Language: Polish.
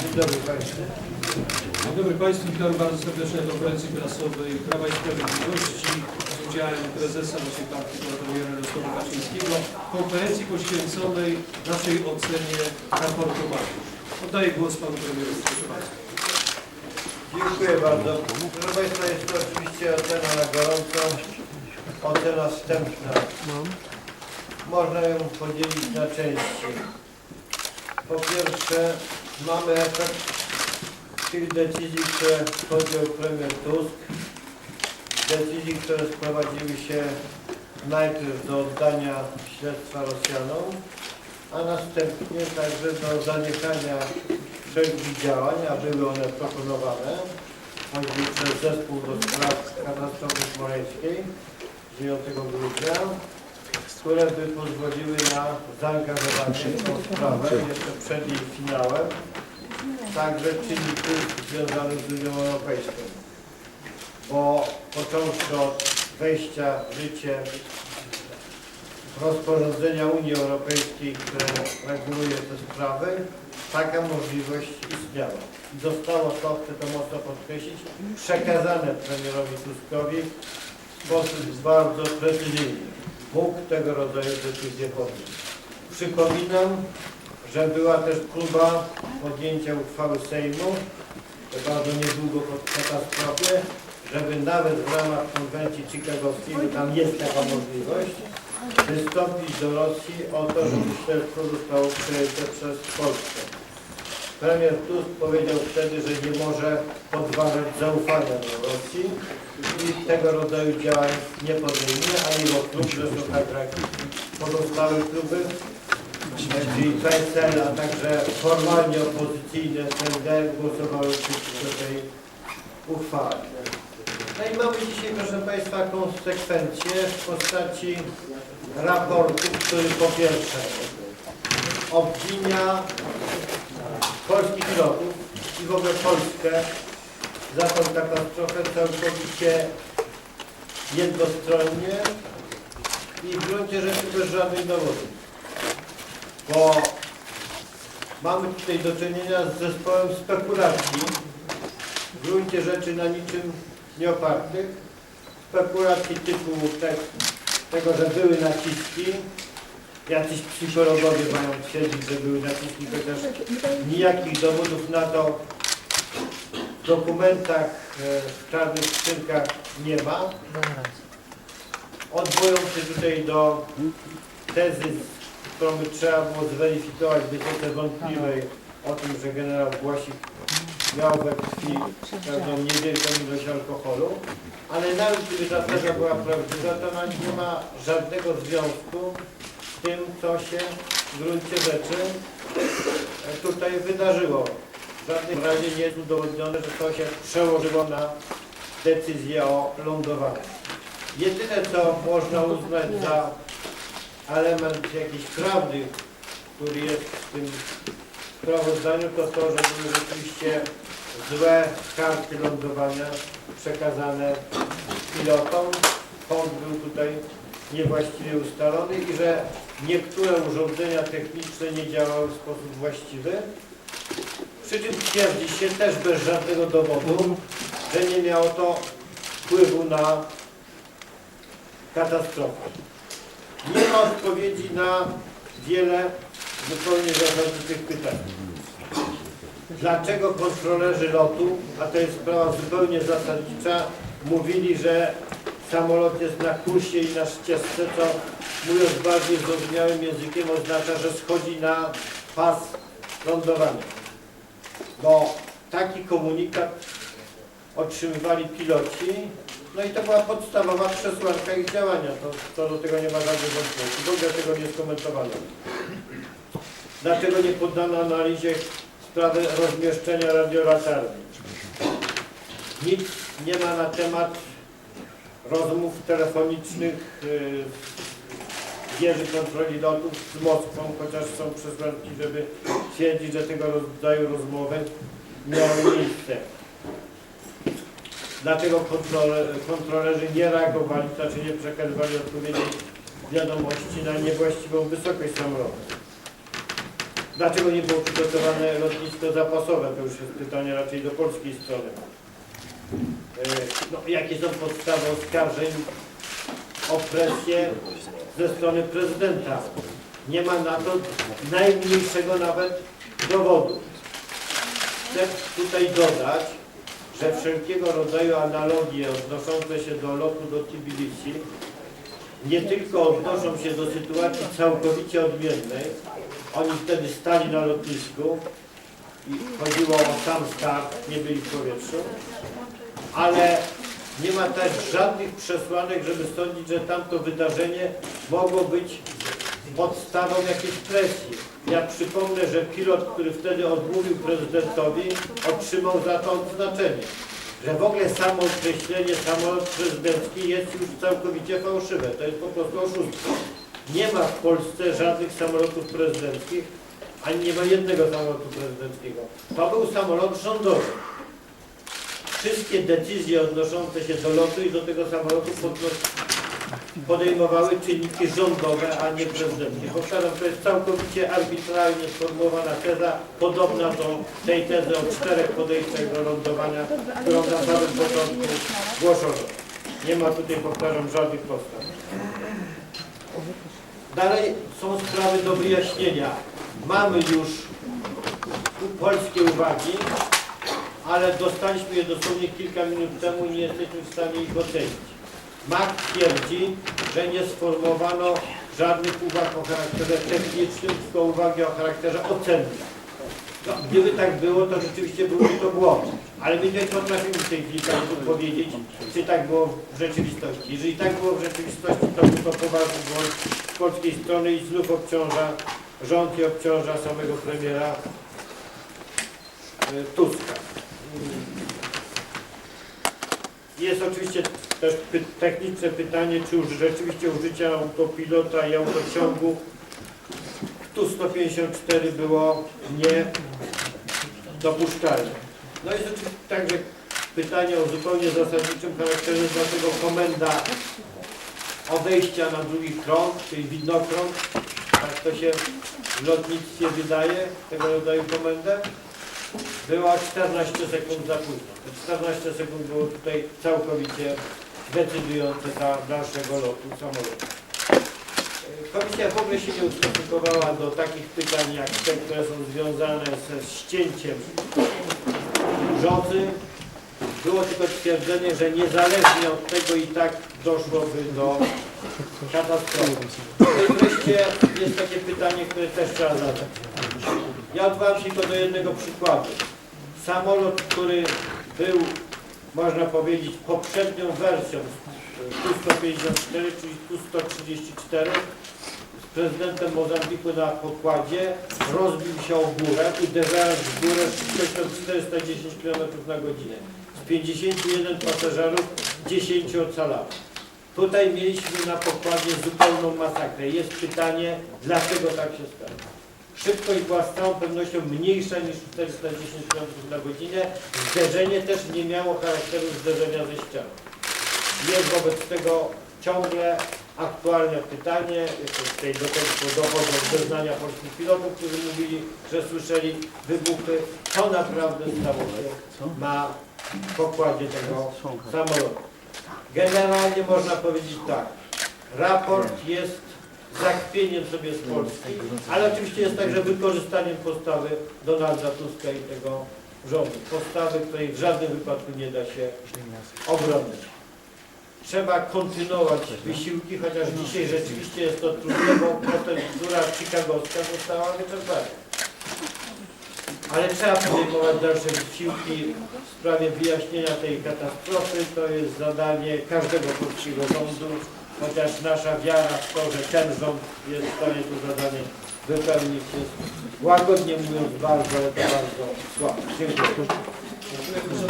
Dzień dobry Państwu. Dzień dobry Państwu, witam bardzo serdecznie na konferencji prasowej Prawa i Sprawiedliwości z udziałem prezesa naszej partii, premiera Jarosława Kaczyńskiego, konferencji poświęconej naszej ocenie raportu Maju. Oddaję głos panu premierowi, proszę bardzo. Dziękuję bardzo. Proszę Państwa, jest to oczywiście ocena na gorąco, ocena wstępna. Można ją podzielić na części. Po pierwsze, mamy efekt tych decyzji, które podjął premier Tusk. Decyzji, które sprowadziły się najpierw do oddania śledztwa Rosjanom, a następnie także do zaniechania wszelkich działań, a były one proponowane, choćby przez zespół do spraw katastrofy smoleńskiej 9 grudnia, które by pozwoliły na zaangażowanie w tą sprawę jeszcze przed jej finałem, także czynników związanych z Unią Europejską. Bo począwszy od wejścia w życie rozporządzenia Unii Europejskiej, które reguluje te sprawy, taka możliwość istniała. Zostało to, chcę to mocno podkreślić, przekazane premierowi Tuskowi w sposób bardzo precyzyjny. Mógł tego rodzaju decyzję podjąć. Przypominam, że była też próba podjęcia uchwały Sejmu, bardzo niedługo po katastrofie, żeby nawet w ramach konwencji chicagowskiej, tam jest taka możliwość, wystąpić do Rosji o to, żeby śledztwo zostało przejęte przez Polskę. Premier Tusk powiedział wtedy, że nie może podważać zaufania do Rosji i tego rodzaju działań nie podejmie, a jego klub, zresztą tak jak pozostałe kluby, czyli PSL, a także formalnie opozycyjne SLD głosowały przeciwko tej uchwale. No i mamy dzisiaj, proszę Państwa, konsekwencje w postaci raportu, który po pierwsze obwinia polskich pilotów i w ogóle Polskę za tą katastrofę całkowicie jednostronnie i w gruncie rzeczy bez żadnych dowodów. Bo mamy tutaj do czynienia z zespołem spekulacji, w gruncie rzeczy na niczym nieopartych, spekulacji typu te, tego, że były naciski, jacyś psychologowie mają twierdzić, że były naciski, chociaż nijakich dowodów na to w dokumentach, e, w czarnych skrzynkach nie ma. Odwołują się tutaj do tezy, którą by trzeba było zweryfikować, wysoce wątpliwej, o tym, że generał Głosik miał we krwi pewną niewielką ilość alkoholu, ale nawet gdyby ta teza była prawdziwa, to ona nie ma żadnego związku tym, co się w gruncie rzeczy tutaj wydarzyło. W żadnym razie nie jest udowodnione, że to się przełożyło na decyzję o lądowaniu. Jedyne, co można uznać za element jakiejś prawdy, który jest w tym sprawozdaniu, to to, że były rzeczywiście złe karty lądowania przekazane pilotom. Kąt był tutaj niewłaściwie ustalony i że niektóre urządzenia techniczne nie działały w sposób właściwy. Przy czym twierdzi się też bez żadnego dowodu, że nie miało to wpływu na katastrofę. Nie ma odpowiedzi na wiele zupełnie zasadniczych pytań. Dlaczego kontrolerzy lotu, a to jest sprawa zupełnie zasadnicza, mówili, że samolot jest na kursie i na ścieżce, co mówiąc bardziej zrozumiałym językiem oznacza, że schodzi na pas lądowania. Bo taki komunikat otrzymywali piloci, no i to była podstawowa przesłanka ich działania. To, to do tego nie ma żadnych wątpliwości. W ogóle tego nie skomentowano. Dlaczego nie poddano analizie sprawy rozmieszczenia radiolatarni? Nic nie ma na temat rozmów telefonicznych yy, wieży kontroli lotów z Moskwą, chociaż są przesłanki, żeby twierdzić, że tego rodzaju rozmowy miały miejsce. Kontrole, kontrolerzy nie reagowali, znaczy nie przekazywali odpowiedniej wiadomości na niewłaściwą wysokość samolotu? Dlaczego nie było przygotowane lotnisko zapasowe? To już jest pytanie raczej do polskiej strony. E, No, jakie są podstawy oskarżeń o presję ze strony prezydenta? Nie ma na to najmniejszego nawet dowodu. Chcę tutaj dodać, że wszelkiego rodzaju analogie odnoszące się do lotu do Tbilisi nie tylko odnoszą się do sytuacji całkowicie odmiennej, oni wtedy stali na lotnisku i chodziło o sam start, nie byli w powietrzu, ale nie ma też żadnych przesłanek, żeby sądzić, że tamto wydarzenie mogło być podstawą jakiejś presji. Ja przypomnę, że pilot, który wtedy odmówił prezydentowi, otrzymał za to odznaczenie. Że w ogóle samo określenie samolot prezydencki jest już całkowicie fałszywe. To jest po prostu oszustwo. Nie ma w Polsce żadnych samolotów prezydenckich, ani nie ma jednego samolotu prezydenckiego. To był samolot rządowy. Wszystkie decyzje odnoszące się do lotu i do tego samolotu podejmowały czynniki rządowe, a nie prezydenckie. Powtarzam, to jest całkowicie arbitralnie sformułowana teza, podobna do tej tezy o czterech podejściach do lądowania, którą na samym początku głoszono. Nie ma tutaj, powtarzam, żadnych podstaw. Dalej są sprawy do wyjaśnienia. Mamy już polskie uwagi, ale dostaliśmy je dosłownie kilka minut temu i nie jesteśmy w stanie ich ocenić. MAK twierdzi, że nie sformułowano żadnych uwag o charakterze technicznym, tylko uwagi o charakterze ocennym. No, gdyby tak było, to rzeczywiście byłby to błąd. Ale my nie potrafimy w tej chwili powiedzieć, czy tak było w rzeczywistości. Jeżeli tak było w rzeczywistości, to był to poważny błąd z polskiej strony i znów obciąża rząd i obciąża samego premiera y, Tuska. Jest oczywiście też py techniczne pytanie, czy już rzeczywiście użycie autopilota i autociągu Tu-154 było niedopuszczalne. No jest oczywiście także pytanie o zupełnie zasadniczym charakterze, dlaczego komenda odejścia na drugi krąg, czyli widnokrąg, tak to się w lotnictwie wydaje, tego rodzaju komendę, była 14 sekund za późno. Te 14 sekund było tutaj całkowicie decydujące dla dalszego lotu samolotu. Komisja w ogóle się nie ustosunkowała do takich pytań jak te, które są związane ze ścięciem brzozy. Było tylko stwierdzenie, że niezależnie od tego i tak doszłoby do katastrofy. I wreszcie jest takie pytanie, które też trzeba zadać. Ja odwołam się tylko do jednego przykładu. Samolot, który był, można powiedzieć, poprzednią wersją Tu-154, czyli Tu-134, z prezydentem Mozambiku na pokładzie, rozbił się o górę, uderzając w górę z szybkością 410 km na godzinę. Z 51 pasażerów 10 ocalało. Tutaj mieliśmy na pokładzie zupełną masakrę. Jest pytanie, dlaczego tak się stało. Szybkość była z całą pewnością mniejsza niż 410 km na godzinę. Zderzenie też nie miało charakteru zderzenia ze ścianą. Jest wobec tego ciągle aktualne pytanie, tutaj do tego dochodzą zeznania polskich pilotów, którzy mówili, że słyszeli wybuchy. Co naprawdę stało się na pokładzie tego samolotu. Generalnie można powiedzieć tak, raport jest zakpieniem sobie z Polski, ale oczywiście jest także wykorzystaniem postawy Donalda Tuska i tego rządu. Postawy, której w żadnym wypadku nie da się obronić. Trzeba kontynuować wysiłki, chociaż dzisiaj rzeczywiście jest to trudne, bo procedura chicagowska została wyczerpana. Ale trzeba podejmować dalsze wysiłki w sprawie wyjaśnienia tej katastrofy. To jest zadanie każdego polskiego rządu, chociaż nasza wiara w to, że ten rząd jest w stanie to zadanie wypełnić jest łagodnie mówiąc bardzo, bardzo. Dziękuję. Dziękuję.